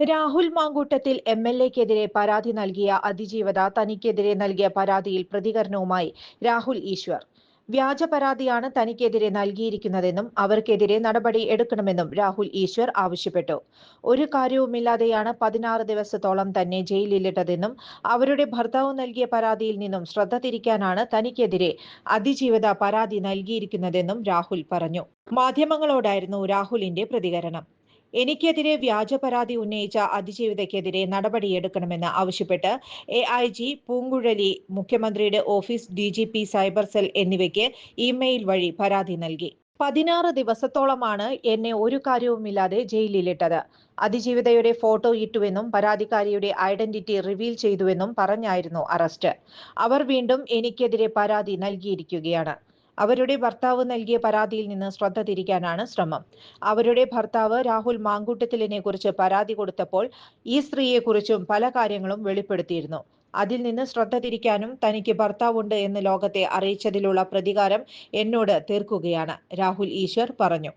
Rahul Mamkootathil M L എക്കെതിരെ പരാതി നൽകിയ അതിജീവത തനിക്കെതിരെ നൽകിയ പരാതിയിൽ പ്രതികരണവുമായി രാഹുൽ ഈശ്വർ. വ്യാജ പരാതിയാണ് തനിക്കെതിരെ നൽകിയിരിക്കുന്നതെന്നും അവർക്കെതിരെ നടപടി എടുക്കണമെന്നും രാഹുൽ ഈശ്വർ ആവശ്യപ്പെട്ടു. ഒരു കാര്യവുമില്ലാതെയാണ് പതിനാറ് ദിവസത്തോളം തന്നെ ജയിലിലിട്ടതെന്നും അവരുടെ ഭർത്താവ് നൽകിയ പരാതിയിൽ നിന്നും ശ്രദ്ധ തിരിക്കാനാണ് തനിക്കെതിരെ അതിജീവത പരാതി നൽകിയിരിക്കുന്നതെന്നും രാഹുൽ പറഞ്ഞു. മാധ്യമങ്ങളോടായിരുന്നു രാഹുലിന്റെ പ്രതികരണം. എനിക്കെതിരെ വ്യാജ പരാതി ഉന്നയിച്ച അതിജീവിതയ്ക്കെതിരെ നടപടിയെടുക്കണമെന്ന് ആവശ്യപ്പെട്ട് എ ഐ ജി പൂങ്കുഴലി മുഖ്യമന്ത്രിയുടെ office D G P cyber cell എന്നിവയ്ക്ക് ഇമെയിൽ വഴി പരാതി നൽകി. പതിനാറ് ദിവസത്തോളമാണ് എന്നെ ഒരു കാര്യവുമില്ലാതെ ജയിലിലിട്ടത്. അതിജീവിതയുടെ ഫോട്ടോ ഇട്ടുവെന്നും പരാതിക്കാരിയുടെ ഐഡന്റിറ്റി റിവീൽ ചെയ്തുവെന്നും പറഞ്ഞായിരുന്നു അറസ്റ്റ്. അവർ വീണ്ടും എനിക്കെതിരെ പരാതി നൽകിയിരിക്കുകയാണ്. അവരുടെ ഭർത്താവ് നൽകിയ പരാതിയിൽ നിന്ന് ശ്രദ്ധ തിരിക്കാനാണ് ശ്രമം. അവരുടെ ഭർത്താവ് രാഹുൽ മാങ്കൂട്ടത്തിലിനെ കുറിച്ച് പരാതി കൊടുത്തപ്പോൾ ഈ സ്ത്രീയെക്കുറിച്ചും പല കാര്യങ്ങളും വെളിപ്പെടുത്തിയിരുന്നു. അതിൽ നിന്ന് ശ്രദ്ധ തിരിക്കാനും തനിക്ക് ഭർത്താവുണ്ട് എന്ന് ലോകത്തെ അറിയിച്ചതിലുള്ള പ്രതികാരം എന്നോട് തീർക്കുകയാണ് രാഹുൽ ഈശ്വർ പറഞ്ഞു.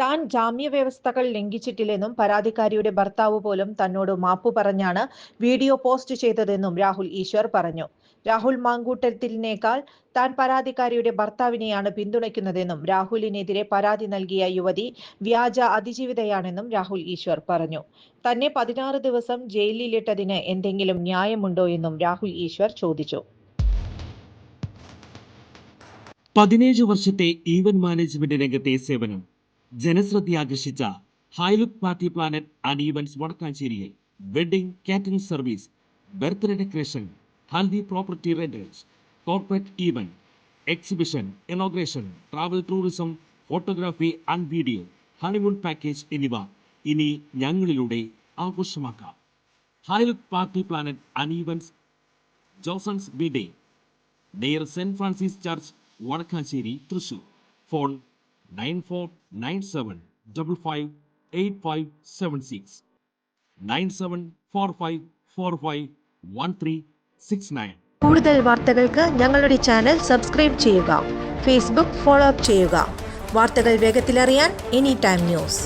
താൻ ജാമ്യ വ്യവസ്ഥകൾ ലംഘിച്ചിട്ടില്ലെന്നും പരാതിക്കാരിയുടെ ഭർത്താവ് പോലും തന്നോട് മാപ്പു പറഞ്ഞാണ് വീഡിയോ പോസ്റ്റ് ചെയ്തതെന്നും രാഹുൽ ഈശ്വർ പറഞ്ഞു. രാഹുൽ മാങ്കൂട്ടത്തിനേക്കാൾ താൻ പരാതിക്കാരിയുടെ ഭർത്താവിനെയാണ് പിന്തുണയ്ക്കുന്നതെന്നും രാഹുലിനെതിരെ പരാതി നൽകിയ യുവതി വ്യാജ അതിജീവിതയാണെന്നും രാഹുൽ ഈശ്വർ പറഞ്ഞു. തന്നെ പതിനാറ് ദിവസം ജയിലിലിട്ടതിന് എന്തെങ്കിലും ന്യായമുണ്ടോ എന്നും രാഹുൽ ഈശ്വർ ചോദിച്ചു. പതിനേഴ് വർഷത്തെ ഈവൻ മാനേജ്മെന്റ് രംഗത്തെ സേവനം. ജനശ്രദ്ധയാകർഷിച്ച Highlook party planet and events വടക്കാഞ്ചേരിയിൽ wedding catering service birthday decoration haldi property rentals corporate event exhibition inauguration travel tourism photography and video honeymoon package എന്നിവ ഇനി ഞങ്ങളിലൂടെ ആഘോഷമാക്കാം. Highlook party planet and events Josons B day near saint Francis church Vadakkanchery Thrissur. Phone nine four nine seven double five eight five seven six nine seven four five four five one three six nine കൂടുതൽ വാർത്തകൾക്ക് ഞങ്ങളുടെ channel subscribe ചെയ്യുക. Facebook follow up ചെയ്യുക. വാർത്തകൾ വേഗത്തിലറിയാൻ any time news